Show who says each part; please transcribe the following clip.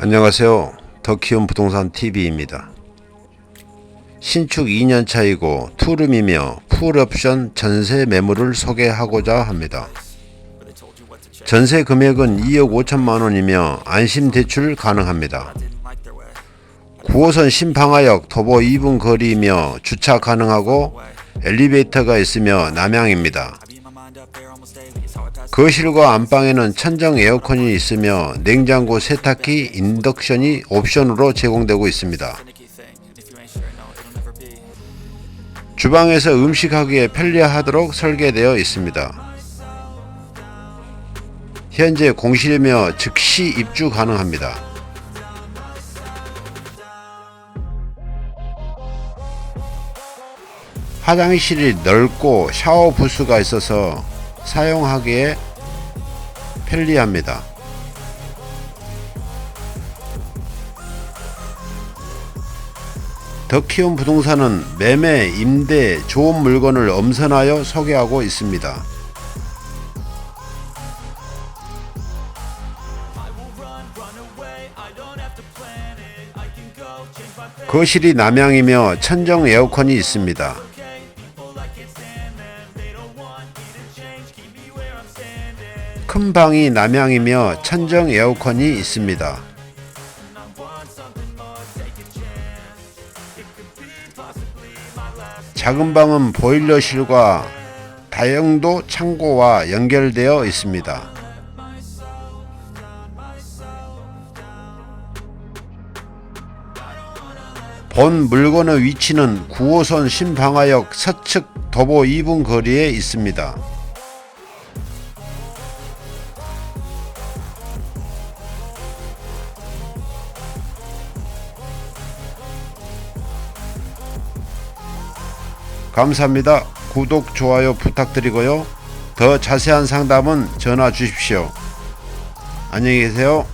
Speaker 1: 안녕하세요. 더 키움 부동산 TV입니다. 신축 2년 차이고 투룸이며 풀옵션 전세 매물을 소개하고자 합니다. 전세 금액은 2억 5천만 원이며 안심 대출 가능합니다. 9호선 신방화역 도보 2분 거리이며 주차 가능하고 엘리베이터가 있으며 남향입니다. 거실과 안방에는 천정 에어컨이 있으며 냉장고, 세탁기, 인덕션이 옵션으로 제공되고 있습니다. 주방에서 음식하기에 편리하도록 설계되어 있습니다. 현재 공실이며 즉시 입주 가능합니다. 화장실이 넓고 샤워 부스가 있어서 사용하기에 편리합니다. 더 키움 부동산은 매매, 임대, 좋은 물건을 엄선하여 소개하고 있습니다. 거실이 남향이며 천정 에어컨이 있습니다. 큰 방이 남향이며 천정 에어컨이 있습니다. 작은 방은 보일러실과 다용도 창고와 연결되어 있습니다. 본 물건의 위치는 9호선 신방화역 서측 도보 2분 거리에 있습니다. 감사합니다. 구독, 좋아요 부탁드리고요. 더 자세한 상담은 전화 주십시오. 안녕히 계세요.